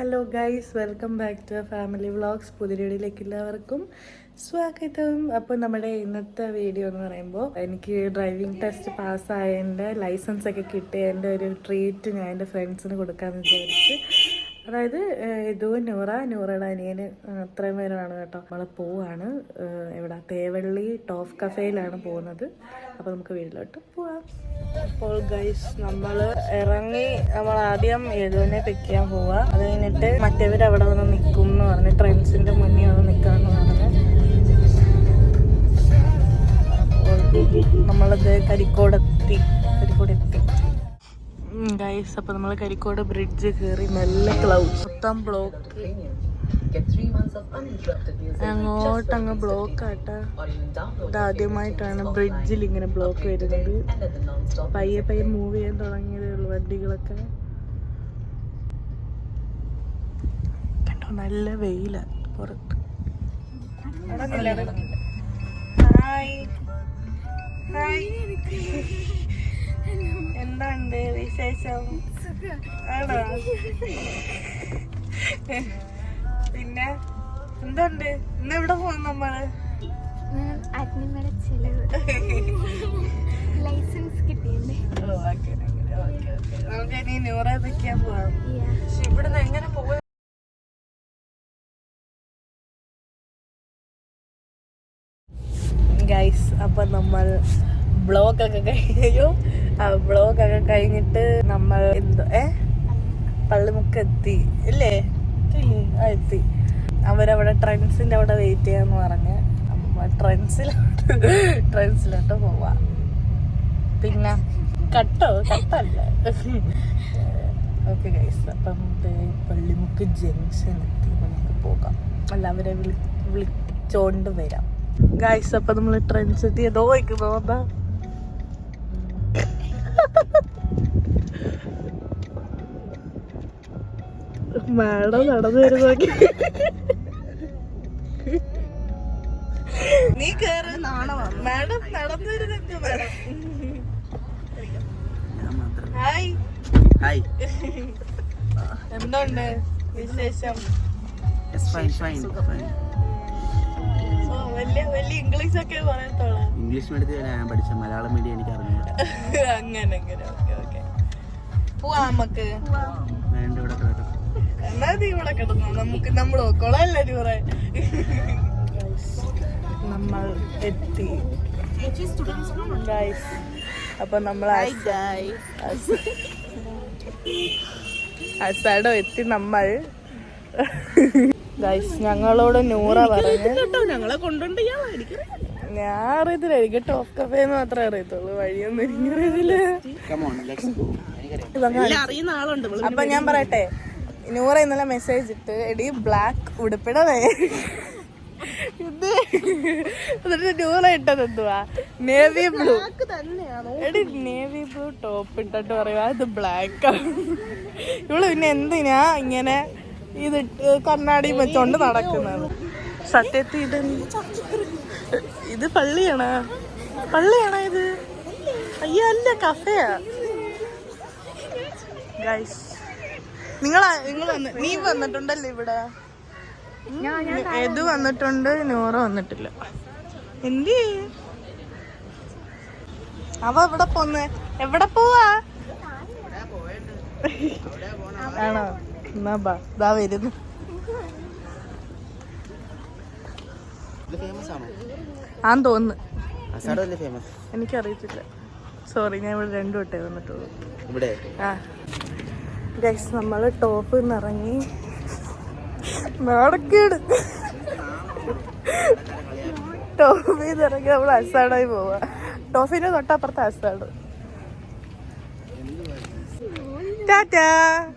Hello guys welcome back to family vlogs പുതിരടിയിലേക്ക് എല്ലാവർക്കും സ്വാഗതം. അപ്പോൾ നമ്മുടെ ഇന്നത്തെ വീഡിയോ എന്ന് പറയുമ്പോൾ എനിക്ക് ഡ്രൈവിംഗ് ടെസ്റ്റ് പാസ്സായതിന്റെ ലൈസൻസ് ഒക്കെ കിട്ടിയതിന്റെ ഒരു ട്രീറ്റ് ഞാൻ എന്റെ ഫ്രണ്ട്സിന് കൊടുക്കാമെന്ന് വിചാരിച്ച് അതായത് ഇതു നൂറ നൂറയുടെ അനിയന് അത്രയും പേരാണ് കേട്ടോ. നമ്മൾ പോവാണ്. എവിടെ തേവള്ളി ടോഫ് കഫേയിലാണ് പോകുന്നത്. അപ്പോൾ നമുക്ക് വീട്ടിലോട്ട് പോവാം. അപ്പോൾ ഗൈസ് നമ്മൾ ഇറങ്ങി നമ്മൾ ആദ്യം യദുവിനെ പിക്ക് ചെയ്യാൻ പോവാ. അത് കഴിഞ്ഞിട്ട് മറ്റേവർ അവിടെ വന്ന് നിൽക്കും എന്ന് പറഞ്ഞ് ട്രെൻസിന്റെ മുന്നിൽ വന്ന് നിൽക്കാന്ന് പറഞ്ഞ്. നമ്മളത് കരിക്കോടെത്തി. കരിക്കോടെത്തി. ഗൈസ് അപ്പൊ നമ്മൾ കരിക്കോട് ബ്രിഡ്ജ് കയറി നല്ല ക്ലൗസ് മൊത്തം ബ്ലോക്ക്. അങ്ങോട്ടങ്ങ് ബ്ലോക്ക് ആട്ടാ. ഇതാദ്യമായിട്ടാണ് ബ്രിഡ്ജിൽ ഇങ്ങനെ ബ്ലോക്ക് വരുന്നത്. പയ്യെ പയ്യെ മൂവ് ചെയ്യാൻ തുടങ്ങിയതേ ഉള്ളൂ വണ്ടികളൊക്കെ. കണ്ടോ നല്ല വെയില പുറത്ത്. ഹായ് ഹായ് എന്തുണ്ട് വിശേഷം? ആണോ? പിന്നെ എന്തുണ്ട്? ഇന്ന് എവിടെ പോകും നമ്മൾ? ചെലവ്. ലൈസൻസ് കിട്ടിയല്ലേ. നമുക്ക് ഇനി നൂറെ വെക്കാൻ പോവാം? പക്ഷെ ഇവിടുന്ന് എങ്ങനെ ഗൈസ് അപ്പൊ നമ്മൾ ബ്ലോഗ് ഒക്കെ കഴിഞ്ഞു. ആ ബ്ലോഗ് ഒക്കെ കഴിഞ്ഞിട്ട് നമ്മൾ എന്തോ ഏ? പള്ളിമുക്ക് എത്തി ഇല്ലേ? എത്തി. അവരവിടെ ട്രെൻസിന്റെ അവിടെ വെയിറ്റ് ചെയ്യാന്ന് പറഞ്ഞ്. ട്രെൻസിലോട്ട് ട്രെൻസിലോട്ട് പോവാ. പിന്നെ കട്ടോ? കട്ടല്ല? ഓക്കെ ഗൈസ് അപ്പം പള്ളിമുക്ക് ജംഗ്ഷൻ എത്തി. നമുക്ക് പോകാം. അല്ല അവരെ വിളി വിളിച്ചോണ്ട് വരാം. ഗൈസ് അപ്പം നമ്മൾ ട്രെൻസ് എത്തി ഏതോ വയ്ക്കുന്നോന്നാ മാഡം നടന്നു വരുന്നോക്കി നീ കേറി. മാഡം നടന്നു വരുന്നുണ്ട് മാഡം. ഹായ്. ഹായ്. എന്തുണ്ട് വിശേഷം? ഫൈൻ ഫൈൻ ഫൈൻ ഓ, വലിയ വലിയ ഇംഗ്ലീഷ് ഒക്കെ പറയത്തോളാം ഇംഗ്ലീഷ് മീഡിയത്തിൽ ഞാൻ പഠിച്ച മലയാളം മീഡിയം എനിക്ക് അറിഞ്ഞില്ല അങ്ങനെ അങ്ങനെ ഓക്കെ ഓക്കെ പോവാ നമുക്ക് വേണ്ട ഇവിടെ കേട്ടോ എന്നാ നീ ഇവിടെ കിടന്നു നമുക്ക് നമ്മൾ നോക്കോളാം എല്ലാരും കുറെ നമ്മൾ എത്തി അപ്പൊ നമ്മൾ അസാഡോ എത്തി നമ്മൾ ഗൈസ് ഞങ്ങളോട് നൂറ പറഞ്ഞു. ഞങ്ങളെ കൊണ്ടുണ്ട് ഞാൻ അറിയത്തില്ല. എനിക്ക് ടോപ്പ് കഫേന്ന് മാത്രമേ അറിയത്തുള്ളൂ. വഴിയൊന്നും എനിക്ക് അറിയത്തില്ല കം ഓൺ ലെറ്റ്സ് ഗോ എനിക്കറിയാം ഇതങ്ങ് ആളുണ്ട്. ഇവൾ. അപ്പൊ ഞാൻ പറയട്ടെ. നൂറ ഇന്നലെ മെസ്സേജ് ഇട്ട് എടി ബ്ലാക്ക് ഉടുപ്പിടവേ ഇത് എന്നിട്ട് നൂറ ഇട്ടത് എന്തുവാ? നേവി ബ്ലൂ എടി നേവി ബ്ലൂ ടോപ്പ് ഇട്ടിട്ട് പറയുക അത് ബ്ലാക്ക് ഇവൾ പിന്നെ എന്തിനാ ഇങ്ങനെ ഇത് കണ്ണാടി വെച്ചോണ്ട് നടക്കുന്നത്. സത്യത്തിൽ ഇത് ഇത് പള്ളിയാണോ? പള്ളിയാണോ ഇത്? അയ്യോ അല്ല കഫയാ. ഗൈസ് നിങ്ങൾ നിങ്ങൾ നീ വന്നിട്ടുണ്ടല്ലോ ഇവിടെ? എത് വന്നിട്ടുണ്ട്? നൂറ വന്നിട്ടില്ല. എന്ത്? അവ എവിടെ പോന്ന്? എവിടെ പോവാ? ആണോ? എന്നാ ബാ വരുന്നു. തോന്നുന്നു. എനിക്കറിയത്തില്ല. സോറി ഞാൻ ഇവിടെ രണ്ടു വട്ടേ വന്നിട്ടുള്ളൂ. ഇവിടെ? ആ. ഗൈസ് നമ്മൾ ടോപ്പ് ഇറങ്ങി. നാടക്കേട് ടോപ്പിൽ നിന്ന് ഇറങ്ങി നമ്മൾ അസാഡായി പോവാ. ടോഫിന്റെ തൊട്ടപ്പുറത്ത് അസാഡ് ടാറ്റാ.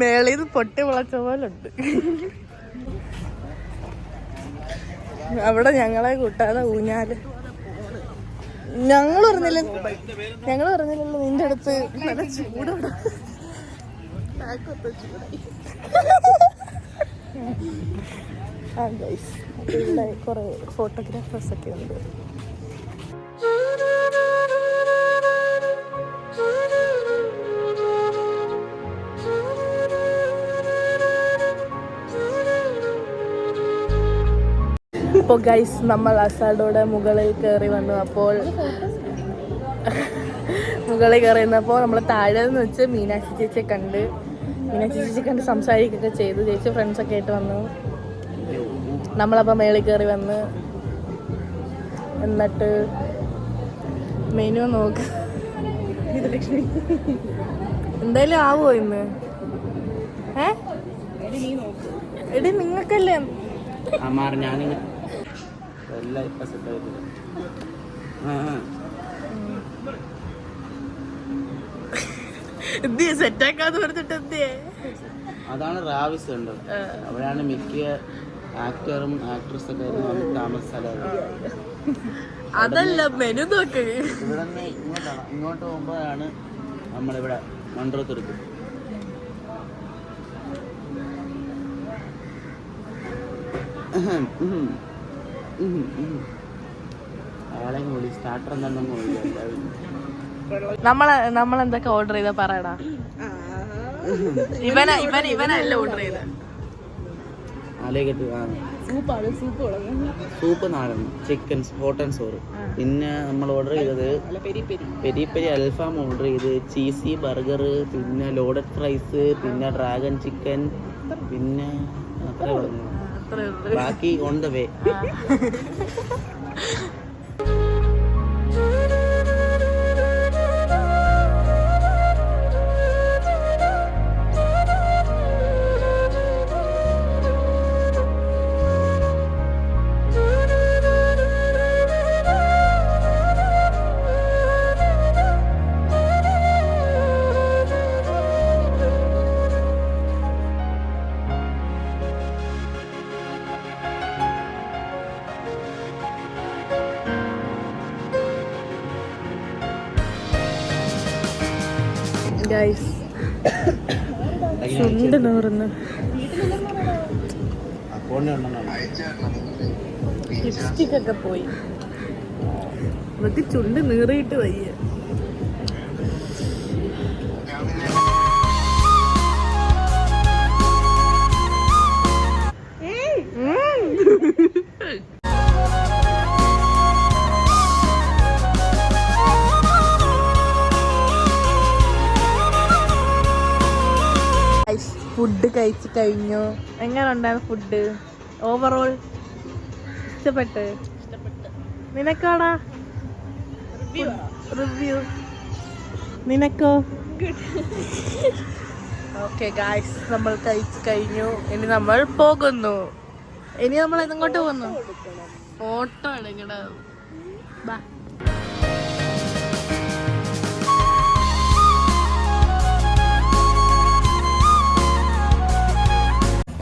മേളിൽ നിന്ന് പൊട്ടി വിളച്ച പോലെ ഉണ്ട് അവിടെ ഞങ്ങളെ കൂട്ടാതെ ഊഞ്ഞാൽ. ഞങ്ങൾ പറഞ്ഞില്ല ഞങ്ങൾ പറഞ്ഞില്ലല്ലോ നിന്റെ അടുത്ത് നല്ല ഇവിടെ കുറെ ഫോട്ടോഗ്രാഫേഴ്സ് ഒക്കെ ഉണ്ട്. അപ്പോൾ ഗൈസ് നമ്മൾ അസാഡോടെ മുകളിൽ കയറി വന്നു. അപ്പോൾ മുകളിൽ കയറി വന്നപ്പോൾ നമ്മൾ താഴെ നിന്ന് വെച്ച് മീനാക്ഷി ചേച്ചിയെ കണ്ട് മീനാക്ഷി ചേച്ചി കണ്ട് സംസാരിക്കുകയൊക്കെ ചെയ്തു. ചേച്ചി ഫ്രണ്ട്സൊക്കെ ആയിട്ട് വന്നു. നമ്മളപ്പോൾ മേളിൽ കയറി വന്ന് എന്നിട്ട് മെനു നോക്ക്. എന്തായാലും ആവോ ഇന്ന്? ഏ? എടി നിങ്ങൾക്കല്ലേ? അമ്മാർ ഞാനിങ്ങനെ എല്ലാം ഇപ്പം സെറ്റായിട്ട് എന്തിയെ? സെറ്റാക്കാന്ന് പറഞ്ഞിട്ട് എന്തിയെ? അതാണ് റാവിസ് ഉണ്ട് അവിടെയാണ് മിക്ക ആക്ടറും ആക്ട്രസ് ഒക്കെ അതല്ല മെനു നോക്ക്. ഇവിടെ നിന്ന് ഇങ്ങോട്ടാണ് ഇങ്ങോട്ട് പോകുമ്പോഴാണ് നമ്മളിവിടെ അയാളെ നമ്മളെ നമ്മളെന്തൊക്കെ ഓർഡർ ചെയ്ത പറയടാ? ഇവന ഇവൻ ഇവനല്ല ഓർഡർ ചെയ്ത? സൂപ്പ് നാടൻ ചിക്കൻ ഹോട്ട് ആൻഡ് സോറ് പിന്നെ നമ്മൾ ഓർഡർ ചെയ്തത് അല്ല പെരി പെരി. പെരി പെരി അൽഫാം ഓർഡർ ചെയ്ത് ചീസി ബർഗർ പിന്നെ ലോഡഡ് ഫ്രൈസ് പിന്നെ ഡ്രാഗൺ ചിക്കൻ പിന്നെ അത്രേ ഉള്ളൂ. ബാക്കി ഓൺ ദ വേ ലിപ്സ്റ്റിക് ഒക്കെ പോയി. ഇവക്ക് ചുണ്ട് നീറിയിട്ട് വയ്യ. ഫുഡ് കഴിച്ചു കഴിഞ്ഞു. എങ്ങനെ ഉണ്ടായിരുന്നു ഫുഡ് ഓവറോൾ ഇഷ്ടപ്പെട്ട്? നിനക്കാടാ? റിവ്യൂ നിനക്കോ? ഓക്കെ ഗായ്സ് നമ്മൾ കഴിച്ച് കഴിഞ്ഞു. ഇനി നമ്മൾ പോകുന്നു. ഇനി നമ്മൾ എങ്ങോട്ട് പോകുന്നു? ഫോട്ടോ എടുക്കണം. ബാ.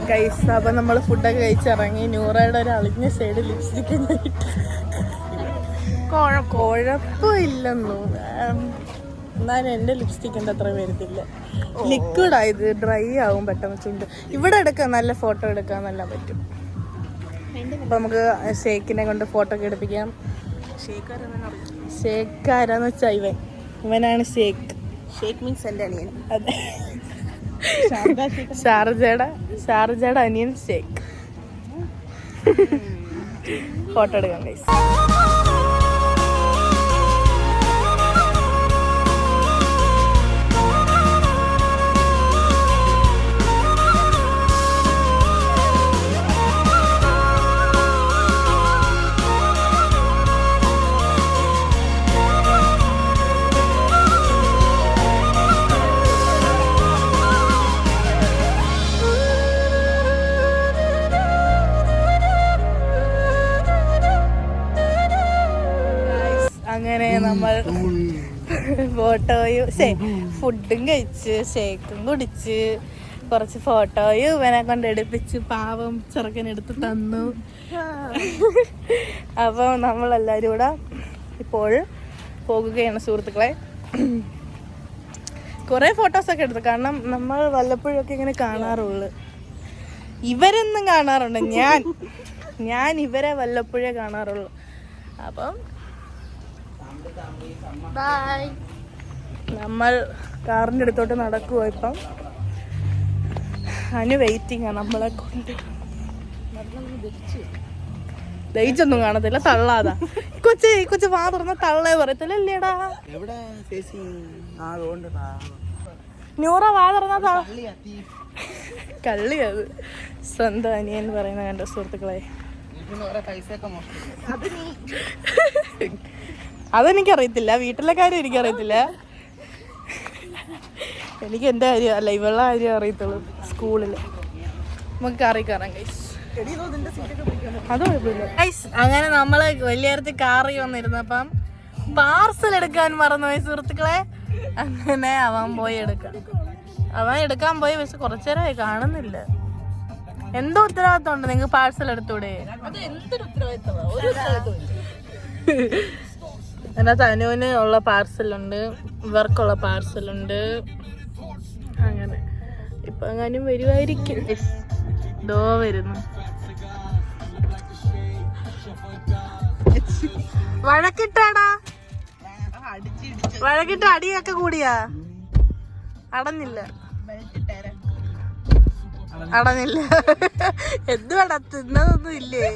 ഗൈസ് അപ്പം നമ്മൾ ഫുഡൊക്കെ കഴിച്ചിറങ്ങി. നൂറയുടെ ഒരു അളിഞ്ഞ സൈഡ് ലിപ്സ്റ്റിക്ക് കുഴപ്പമില്ലെന്നു. എന്നാലും എന്റെ ലിപ്സ്റ്റിക്കിന്റെ അത്ര വരുന്നില്ല ലിക്വിഡായത് ഡ്രൈ ആവും പെട്ടെന്ന് ചുണ്ട്. ഇവിടെ എടുക്കാൻ നല്ല ഫോട്ടോ എടുക്കാൻ നല്ല പറ്റും. അപ്പം നമുക്ക് ഷേക്കിനെ കൊണ്ട് ഫോട്ടോ ഒക്കെ എടുപ്പിക്കാം. ഷേക്ക് ആരാന്ന് വെച്ചാൽ ഇവൻ. ഇവനാണ് ഷേക്ക് ഷേക്ക് മീൻസ് എന്റെ അണിയൻ അതെ. ഷാർജയുടെ ഷാർജയുടെ അനിയൻ ഷേക്ക് ഫോട്ടോ എടുക്കാം ഗൈസ് അങ്ങനെ നമ്മൾ ഫോട്ടോയും ഫുഡും കഴിച്ച് ഷേക്കും കുടിച്ച് കുറച്ച് ഫോട്ടോയും ഇവനെ കൊണ്ട് എടുപ്പിച്ച് പാവം ചെറുക്കനെടുത്ത് തന്നു. അപ്പോൾ നമ്മളെല്ലാവരും കൂടെ ഇപ്പോൾ പോകുകയാണ് സുഹൃത്തുക്കളെ. കുറേ ഫോട്ടോസൊക്കെ എടുത്തു. കാരണം നമ്മൾ വല്ലപ്പോഴൊക്കെ ഇങ്ങനെ കാണാറുള്ളു. ഇവരെന്നും കാണാറുണ്ട്. ഞാൻ ഞാൻ ഇവരെ വല്ലപ്പോഴേ കാണാറുള്ളൂ. അപ്പം ബൈ നമ്മൾ കാറിന്റെ അടുത്തോട്ട് നടക്കുവോ ഇപ്പം. അനു വെയിറ്റിംഗ് ആണ് നമ്മളെ കൊണ്ട്. ദഹിച്ചൊന്നും കാണത്തില്ല തള്ളാതാ. കൊച്ചു കൊച്ചു വാ തുറന്ന തള്ളേ പറയത്തില്ല ന്യൂറ നൂറ വാ തുറന്ന കള്ളി അത്. സ്വന്തം അനിയൻ പറയുന്ന കണ്ട സുഹൃത്തുക്കളെ. പൈസ അതെനിക്കറിയത്തില്ല. വീട്ടിലെ കാര്യം എനിക്കറിയത്തില്ല. എനിക്ക് എന്റെ കാര്യം അല്ല ഇവളുടെ കാര്യം അറിയത്തുള്ളൂ സ്കൂളിൽ നമുക്ക് കാറി കയറാം കൈസ് അത് കുഴപ്പമില്ല. ഗൈസ് അങ്ങനെ നമ്മൾ വലിയരത്ത് കാറി വന്നിരുന്നപ്പം പാർസൽ എടുക്കാൻ മറന്നുപോയി സുഹൃത്തുക്കളെ. അങ്ങനെ അവൻ പോയി എടുക്കാം. അവൻ എടുക്കാൻ പോയി പക്ഷെ കുറച്ചു നേരമായി കാണുന്നില്ല. എന്തോ ഉത്തരവാദിത്തം ഉണ്ട് നിങ്ങൾക്ക് പാഴ്സൽ എടുത്തൂടെ അതിനകത്ത് അനുവിന് ഉള്ള പാർസലുണ്ട് ഇവർക്കുള്ള പാർസലുണ്ട്. അങ്ങനെ. ഇപ്പൊ എങ്ങാനും വരുമായിരിക്കും ദോ വരുന്നു. വഴക്കിട്ടാടാ. വഴക്കിട്ട് അടിയൊക്കെ കൂടിയാ? അടഞ്ഞില്ല. അടഞ്ഞില്ല. വേണം തിന്നതൊന്നും ഇല്ലേ?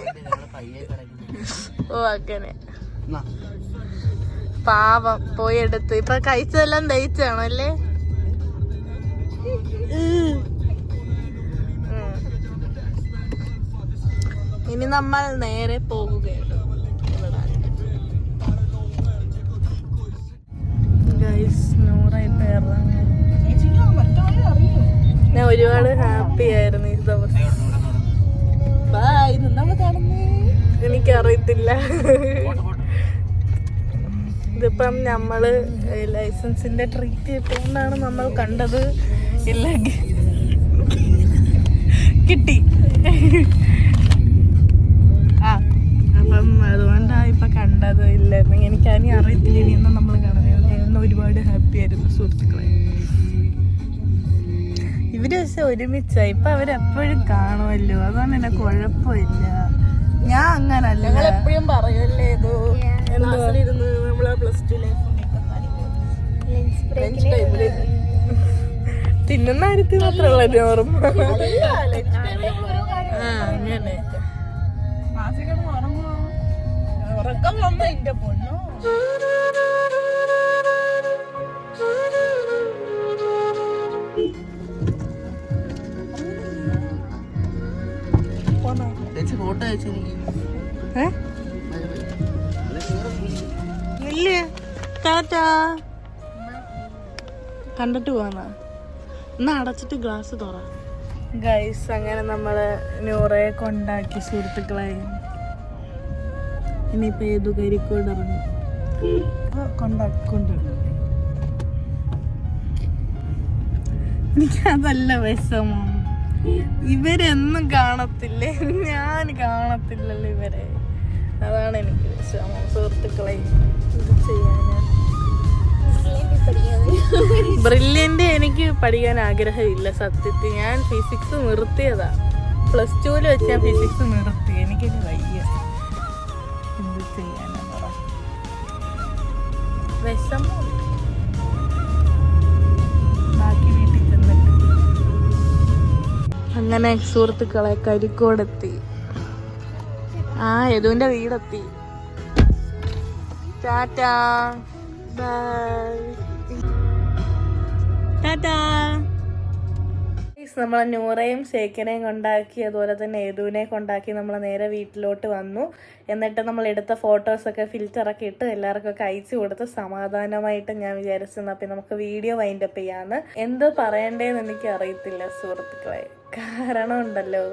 ഓ അങ്ങനെ. പാവം പോയി എടുത്ത്. ഇപ്പൊ കഴിച്ചതെല്ലാം ദഹിച്ചാണോ അല്ലേ. ഇനി നമ്മൾ നേരെ പോകുകയാണ്. ഞാൻ ഒരുപാട് ഹാപ്പി ആയിരുന്നു ഈ ദിവസം. എനിക്കറിയത്തില്ല. ഇതിപ്പം നമ്മൾ ലൈസൻസിന്റെ ട്രീറ്റ് കിട്ടുകൊണ്ടാണ് നമ്മൾ കണ്ടത്. ഇല്ലെങ്കിൽ കിട്ടി. ആ അപ്പം അതുകൊണ്ടാണ് ഇപ്പൊ കണ്ടത്. ഇല്ലായിരുന്നു എനിക്ക് അനി അറിയത്തില്ല. ഇനി എന്നാ നമ്മൾ കാണുന്നത് ഒരുപാട് ഹാപ്പി ആയിരുന്നു സുഹൃത്തുക്കളെ. ഇവർ പക്ഷെ ഒരുമിച്ചായി ഇപ്പൊ അവരെപ്പോഴും കാണുമല്ലോ. അതാണ് എന്നെ കുഴപ്പമില്ല. ഞാൻ അങ്ങനല്ല. എപ്പോഴും പറയല്ലേ ഇത്? എന്തുവാ? ക്ലാസ്സിലിരുന്ന് നമ്മളെ പ്ലസ് ടു ലൈഫ് തിന്നുന്ന കാര്യത്തിൽ മാത്രമല്ല ഓർമ്മ. അങ്ങനെ. ഉറക്കം വന്ന എന്റെ പൊണ്ണോ ഫോട്ടോ ടാറ്റാ. കണ്ടിട്ട് പോവാന്നാ. എന്നാ അടച്ചിട്ട് ഗ്ലാസ് തുറ. ഗൈസ് അങ്ങനെ നമ്മൾ നൂറയെ കൊണ്ടാക്കി സുഹൃത്തുക്കളായി ഇനിയിപ്പോ ഏതു കരിക്കോട് ഇറങ്ങും. കൊണ്ടാക്കി കൊണ്ടുവരും എനിക്കതല്ല വിഷമം. ഇവരെന്നും കാണത്തില്ലേ? ഞാൻ കാണത്തില്ലല്ലോ ഇവരെ. അതാണ് എനിക്ക് വിഷമം. സുഹൃത്തുക്കളെ ബ്രില്യന്റ് എനിക്ക് പഠിക്കാൻ ആഗ്രഹമില്ല സത്യത്തിൽ. ഞാൻ ഫിസിക്സ് നിർത്തിയതാ. പ്ലസ് ടുവിൽ വെച്ച് ഞാൻ ഫിസിക്സ് നിർത്തി. എനിക്ക് വയ്യ. എന്ത് ചെയ്യാനാ വിഷമം. അങ്ങനെ സുഹൃത്തുക്കളെ കരിക്കോടെത്തി. ആ യദുവിന്റെ വീടെത്തി. ടാറ്റാ. ബൈ. നമ്മൾ നൂറയും ഷേഖിനെയും കൊണ്ടാക്കി അതുപോലെ തന്നെ യദുവിനെ കൊണ്ടാക്കി നമ്മൾ നേരെ വീട്ടിലോട്ട് വന്നു. എന്നിട്ട് നമ്മൾ എടുത്ത ഫോട്ടോസൊക്കെ ഫിൽറ്ററൊക്കെ ഇട്ട് എല്ലാവർക്കും ഒക്കെ അയച്ചു കൊടുത്ത് സമാധാനമായിട്ട് ഞാൻ വിചാരിച്ചു നമുക്ക് വീഡിയോ വൈൻഡപ്പ് ചെയ്യാന്ന്. എന്ത് പറയണ്ടേന്ന് എനിക്ക് അറിയത്തില്ല സുഹൃത്തുക്കളെ. കാരണം ഉണ്ടല്ലോ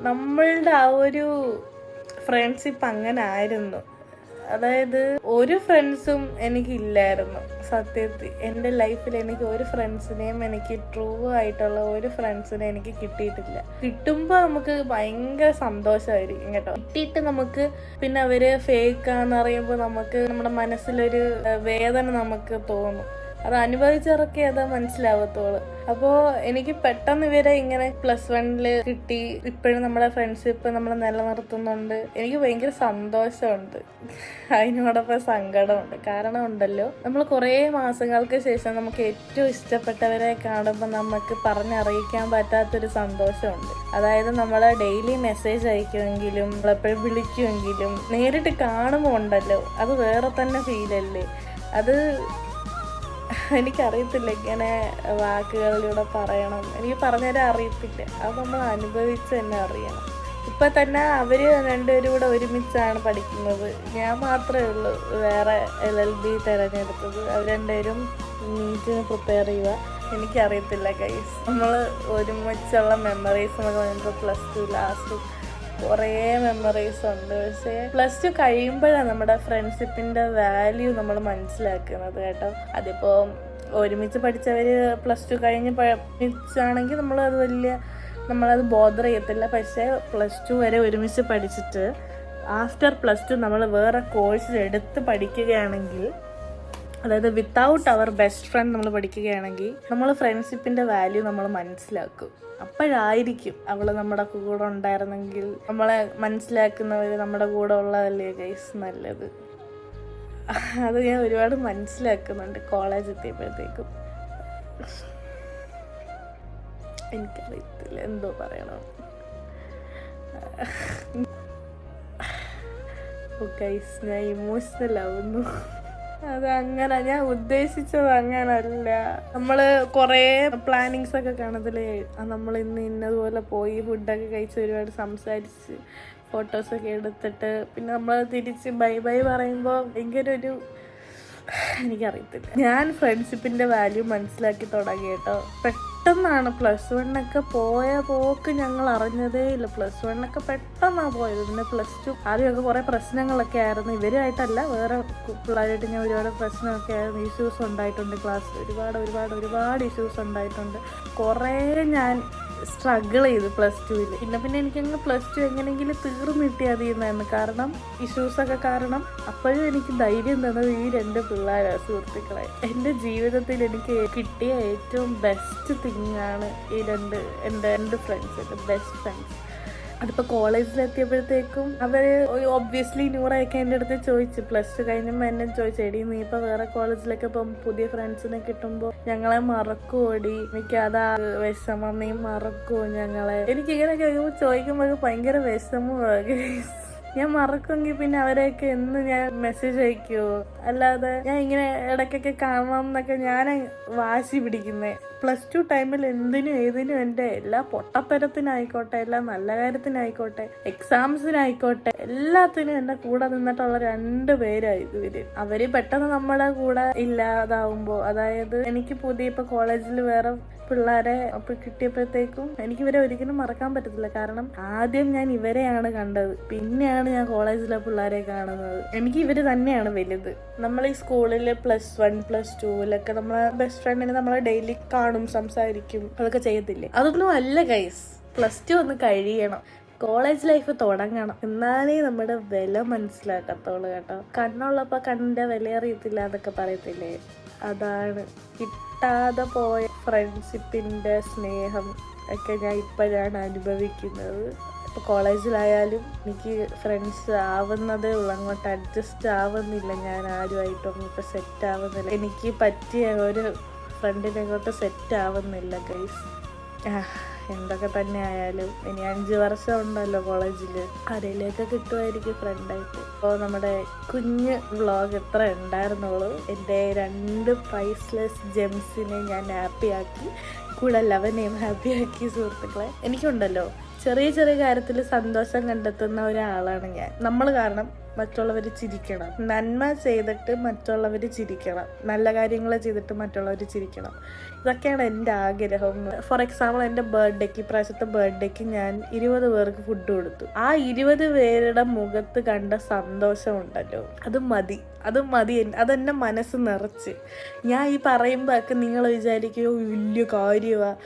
നമ്മളുടെ ആ ഒരു ഫ്രണ്ട്ഷിപ്പ് അങ്ങനെ ആയിരുന്നു അതായത് ഒരു ഫ്രണ്ട്സും എനിക്കില്ലായിരുന്നു. സത്യത്തിൽ എന്റെ ലൈഫിൽ എനിക്ക് ഒരു ഫ്രണ്ട്സിനെയും എനിക്ക് ട്രൂ ആയിട്ടുള്ള ഒരു ഫ്രണ്ട്സിനെ എനിക്ക് കിട്ടിയിട്ടില്ല. കിട്ടുമ്പോൾ നമുക്ക് ഭയങ്കര സന്തോഷമായിരിക്കും കേട്ടോ. കിട്ടിയിട്ട് നമുക്ക് പിന്നെ അവർ ഫേക്കാന്ന് അറിയുമ്പോൾ നമുക്ക് നമ്മുടെ മനസ്സിലൊരു വേദന നമുക്ക് തോന്നും. അത് അനുഭവിച്ചവരൊക്കെ അത് മനസ്സിലാവത്തുള്ളൂ അപ്പോ എനിക്ക് പെട്ടെന്ന് ഇവരെ ഇങ്ങനെ പ്ലസ് വണ്ണിൽ കിട്ടി. ഇപ്പോഴും നമ്മുടെ ഫ്രണ്ട്ഷിപ്പ് നമ്മൾ നിലനിർത്തുന്നുണ്ട്. എനിക്ക് ഭയങ്കര സന്തോഷമുണ്ട്. അതിനോടൊപ്പം സങ്കടമുണ്ട്. കാരണം ഉണ്ടല്ലോ നമ്മൾ കുറേ മാസങ്ങൾക്ക് ശേഷം നമുക്ക് ഏറ്റവും ഇഷ്ടപ്പെട്ടവരെ കാണുമ്പോൾ നമുക്ക് പറഞ്ഞറിയിക്കാൻ പറ്റാത്തൊരു സന്തോഷമുണ്ട്. അതായത് നമ്മൾ ഡെയിലി മെസ്സേജ് അയക്കുമെങ്കിലും നമ്മളെപ്പോഴും വിളിക്കുമെങ്കിലും നേരിട്ട് കാണുമ്പോൾ ഉണ്ടല്ലോ അത് വേറെ തന്നെ ഫീലല്ലേ അത് എനിക്കറിയത്തില്ല ഇങ്ങനെ വാക്കുകളിലൂടെ പറയണം. എനിക്ക് പറഞ്ഞുതരാൻ അറിയത്തില്ല. അത് നമ്മൾ അനുഭവിച്ച് തന്നെ അറിയണം. ഇപ്പം തന്നെ അവർ രണ്ടുപേരും കൂടെ ഒരുമിച്ചാണ് പഠിക്കുന്നത്. ഞാൻ മാത്രമേ ഉള്ളൂ വേറെ എൽ എൽ ബി തിരഞ്ഞെടുത്തത്. അവർ രണ്ടുപേരും നീറ്റിന് പ്രിപ്പയർ ചെയ്യുക. എനിക്കറിയത്തില്ല കൈസ് നമ്മൾ ഒരുമിച്ചുള്ള മെമ്മറീസ് എന്നൊക്കെ പറയുമ്പോൾ പ്ലസ് ടു ലാസ്റ്റ് കുറേ മെമ്മറീസ് ഉണ്ട്. പക്ഷേ പ്ലസ് ടു കഴിയുമ്പോഴാണ് നമ്മുടെ ഫ്രണ്ട്ഷിപ്പിന്റെ വാല്യൂ നമ്മൾ മനസ്സിലാക്കുന്നത് കേട്ടോ. അതിപ്പോൾ ഒരുമിച്ച് പഠിച്ചവർ പ്ലസ് ടു കഴിഞ്ഞ് പഠിച്ചാണെങ്കിൽ നമ്മളത് വലിയ നമ്മളത് ബോധർ ചെയ്യത്തില്ല. പക്ഷേ പ്ലസ് ടു വരെ ഒരുമിച്ച് പഠിച്ചിട്ട് ആഫ്റ്റർ പ്ലസ് ടു നമ്മൾ വേറെ കോഴ്സ് എടുത്ത് പഠിക്കുകയാണെങ്കിൽ അതായത് വിത്തൗട്ട് അവർ ബെസ്റ്റ് ഫ്രണ്ട് നമ്മൾ പഠിക്കുകയാണെങ്കിൽ നമ്മൾ ഫ്രണ്ട്ഷിപ്പിന്റെ വാല്യൂ നമ്മൾ മനസ്സിലാക്കും. അപ്പോഴായിരിക്കും അവൾ നമ്മുടെ കൂടെ ഉണ്ടായിരുന്നെങ്കിൽ നമ്മളെ മനസ്സിലാക്കുന്നവർ നമ്മുടെ കൂടെ ഉള്ളതല്ലേ ഗൈസ് നല്ലത്. അത് ഞാൻ ഒരുപാട് മനസ്സിലാക്കുന്നുണ്ട് കോളേജ് എത്തിയപ്പോഴത്തേക്കും. എനിക്കറിയത്തില്ല എന്തോ പറയണം. ഗൈസ് ഞാൻ ഇമോഷണൽ ആവുന്നു. അത് അങ്ങനെ ഞാൻ ഉദ്ദേശിച്ചത് അങ്ങനല്ല. നമ്മൾ കുറേ പ്ലാനിങ്സ് ഒക്കെ കാണത്തില്ലേ? നമ്മൾ ഇന്ന് ഇന്നതുപോലെ പോയി ഫുഡൊക്കെ കഴിച്ച് ഒരുപാട് സംസാരിച്ച് ഫോട്ടോസ് ഒക്കെ എടുത്തിട്ട് പിന്നെ നമ്മൾ തിരിച്ച് ബൈ ബൈ പറയുമ്പോൾ ഭയങ്കര ഒരു എനിക്കറിയത്തില്ല. ഞാൻ ഫ്രണ്ട്ഷിപ്പിന്റെ വാല്യൂ മനസ്സിലാക്കി തുടങ്ങി കേട്ടോ. പെട്ടെന്നാണ് പ്ലസ് വണ്ണൊക്കെ പോയ പോക്ക് ഞങ്ങൾ അറിഞ്ഞതേ ഇല്ല. പ്ലസ് വണ്ണൊക്കെ പെട്ടെന്നാണ് പോയത്. പിന്നെ പ്ലസ് ടു ആദ്യമൊക്കെ കുറേ പ്രശ്നങ്ങളൊക്കെ ആയിരുന്നു. ഇവരുമായിട്ടല്ല വേറെ പിള്ളേരായിട്ട് ഞാൻ ഒരുപാട് പ്രശ്നമൊക്കെ ആയിരുന്നു. ഇഷ്യൂസ് ഉണ്ടായിട്ടുണ്ട് ക്ലാസ്സിൽ ഒരുപാട് ഒരുപാട് ഒരുപാട് ഇഷ്യൂസ് ഉണ്ടായിട്ടുണ്ട്. കുറേ ഞാൻ സ്ട്രഗിൾ ചെയ്തു പ്ലസ് ടുവിൽ പിന്നെ പിന്നെ എനിക്കങ്ങ് പ്ലസ് ടു എങ്ങനെയെങ്കിലും തീർന്നു കിട്ടിയാൽ മതിയെന്നായിരുന്നു കാരണം ഇഷ്യൂസൊക്കെ കാരണം അപ്പോഴും എനിക്ക് ധൈര്യം തന്നത് ഈ രണ്ട് പിള്ളേരാണ് സുഹൃത്തുക്കളെ. എന്റെ ജീവിതത്തിൽ എനിക്ക് കിട്ടിയ ഏറ്റവും ബെസ്റ്റ് തിങ്ങാണ് ഈ രണ്ട് എന്റെ രണ്ട് ഫ്രണ്ട്സ് എന്റെ ബെസ്റ്റ് ഫ്രണ്ട്സ് അതിപ്പോൾ കോളേജിലെത്തിയപ്പോഴത്തേക്കും അവർ ഒബ്വിയസ്ലി നൂറൊക്കെ എന്റെ അടുത്ത് ചോദിച്ചു. പ്ലസ് ടു കഴിഞ്ഞപ്പോൾ എന്നെ ചോദിച്ചു എടി നീ ഇപ്പോൾ വേറെ കോളേജിലൊക്കെ ഇപ്പം പുതിയ ഫ്രണ്ട്സിനെ കിട്ടുമ്പോൾ ഞങ്ങളെ മറക്കുമോടി എനിക്ക് അതാ വിഷമം നീ മറക്കുമോ ഞങ്ങളെ. എനിക്ക് ഇങ്ങനെ കേൾക്കുമ്പോൾ ചോദിക്കുമ്പോൾ ഭയങ്കര വിഷമമാണ് ഞാൻ മറക്കുമെങ്കിൽ പിന്നെ അവരെയൊക്കെ എന്ന് ഞാൻ മെസ്സേജ് അയക്കുമോ അല്ലാതെ ഞാൻ ഇങ്ങനെ ഇടയ്ക്കൊക്കെ കാണണം എന്നൊക്കെ ഞാൻ വാശി പിടിക്കുന്നത് പ്ലസ് ടു ടൈമിൽ എന്തിനും ഏതിനും എന്റെ എല്ലാ പൊട്ടത്തരത്തിനായിക്കോട്ടെ എല്ലാ നല്ല കാര്യത്തിനായിക്കോട്ടെ എക്സാംസിനായിക്കോട്ടെ എല്ലാത്തിനും എന്റെ കൂടെ നിന്നിട്ടുള്ള രണ്ട് പേരായിരുന്നു ഇവർ അവർ പെട്ടെന്ന് നമ്മളെ കൂടെ ഇല്ലാതാവുമ്പോൾ അതായത് എനിക്ക് പുതിയ ഇപ്പൊ കോളേജിൽ വേറെ പിള്ളേരെ കിട്ടിയപ്പോഴത്തേക്കും എനിക്ക് ഇവരെ ഒരിക്കലും മറക്കാൻ പറ്റത്തില്ല. കാരണം ആദ്യം ഞാൻ ഇവരെയാണ് കണ്ടത്. പിന്നെയാണ് ഞാൻ കോളേജിലെ പിള്ളേരെ കാണുന്നത്. എനിക്ക് ഇവർ തന്നെയാണ് വലുത്. നമ്മൾ ഈ സ്കൂളിൽ പ്ലസ് വൺ പ്ലസ് ടുവിലൊക്കെ നമ്മളെ ബെസ്റ്റ് ഫ്രണ്ടിനെ നമ്മളെ ഡെയിലി കാണും സംസാരിക്കും അതൊക്കെ ചെയ്യത്തില്ലേ? അതൊന്നും അല്ല ഗൈസ് പ്ലസ് ടു ഒന്ന് കഴിയണം. കോളേജ് ലൈഫ് തുടങ്ങണം. എന്നാലേ നമ്മുടെ വില മനസ്സിലാക്കത്തുള്ളൂ കേട്ടോ. കണ്ണുള്ളപ്പോൾ കണ്ണിന്റെ വില അറിയത്തില്ല എന്നൊക്കെ പറയത്തില്ലേ? അതാണ്. കിട്ടാതെ പോയ ഫ്രണ്ട്ഷിപ്പിന്റെ സ്നേഹം ഒക്കെ ഞാൻ ഇപ്പോഴാണ് അനുഭവിക്കുന്നത്. ഇപ്പോൾ കോളേജിലായാലും എനിക്ക് ഫ്രണ്ട്സ് ആവുന്നതേ ഉള്ളൂ. അങ്ങോട്ട് അഡ്ജസ്റ്റ് ആവുന്നില്ല. ഞാൻ ആരുമായിട്ടൊന്നും ഇപ്പോൾ സെറ്റ് ആവുന്നില്ല. എനിക്ക് പറ്റിയ ഒരു ഫ്രണ്ടിനെ അങ്ങോട്ട് സെറ്റ് ആവുന്നില്ല ഗൈസ് എന്തൊക്കെ തന്നെ ആയാലും ഇനി അഞ്ച് വർഷം ഉണ്ടല്ലോ കോളേജിൽ അരയിലേക്ക് കിട്ടുമായിരിക്കും ഫ്രണ്ടായിട്ട് അപ്പോൾ നമ്മുടെ കുഞ്ഞ് വ്ളോഗ് എത്ര ഉണ്ടായിരുന്നുള്ളൂ. എന്റെ രണ്ട് പ്രൈസ്ലെസ് ജെംസിനെ ഞാൻ ഹാപ്പിയാക്കി കൂടെ ലവനെയും ഹാപ്പിയാക്കി സുഹൃത്തുക്കളെ. എനിക്കുണ്ടല്ലോ ചെറിയ ചെറിയ കാര്യത്തിൽ സന്തോഷം കണ്ടെത്തുന്ന ഒരാളാണ് ഞാൻ. നമ്മൾ കാരണം മറ്റുള്ളവർ ചിരിക്കണം. നന്മ ചെയ്തിട്ട് മറ്റുള്ളവർ ചിരിക്കണം. നല്ല കാര്യങ്ങൾ ചെയ്തിട്ട് മറ്റുള്ളവർ ചിരിക്കണം. ഇതൊക്കെയാണ് എന്റെ ആഗ്രഹം. ഫോർ എക്സാമ്പിൾ എന്റെ ബർത്ത്ഡേക്ക് ഇപ്രാവശ്യത്തെ ബർത്ത്ഡേക്ക് ഞാൻ ഇരുപത് പേർക്ക് ഫുഡ് കൊടുത്തു. ആ ഇരുപത് പേരുടെ മുഖത്ത് കണ്ട സന്തോഷമുണ്ടല്ലോ. അത് മതി. അത് മതി. അതെന്നെ മനസ്സ് നിറച്ച്. ഞാൻ ഈ പറയുമ്പോഴൊക്കെ നിങ്ങൾ വിചാരിക്കുകയോ വലിയ കാര്യമാണ്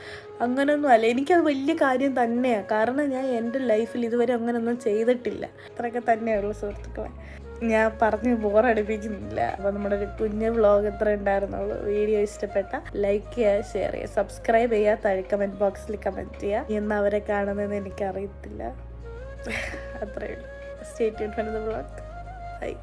അങ്ങനൊന്നും അല്ല. എനിക്കത് വലിയ കാര്യം തന്നെയാണ് കാരണം ഞാൻ എന്റെ ലൈഫിൽ ഇതുവരെ അങ്ങനൊന്നും ചെയ്തിട്ടില്ല. അത്രയൊക്കെ തന്നെയുള്ളൂ സുഹൃത്തുക്കളെ. ഞാൻ പറഞ്ഞ് ബോറടിപ്പിക്കുന്നില്ല. അപ്പോൾ നമ്മുടെ കുഞ്ഞ് വ്ളോഗ് ഇത്ര ഉണ്ടായിരുന്നുള്ളൂ. വീഡിയോ ഇഷ്ടപ്പെട്ട ലൈക്ക് ചെയ്യുക ഷെയർ ചെയ്യുക സബ്സ്ക്രൈബ് ചെയ്യുക താഴെ കമന്റ് ബോക്സിൽ കമന്റ് ചെയ്യുക. എന്ന് അവരെ കാണുന്നതെന്ന് എനിക്കറിയത്തില്ല. അത്രയേ ഉള്ളൂ. State vlog by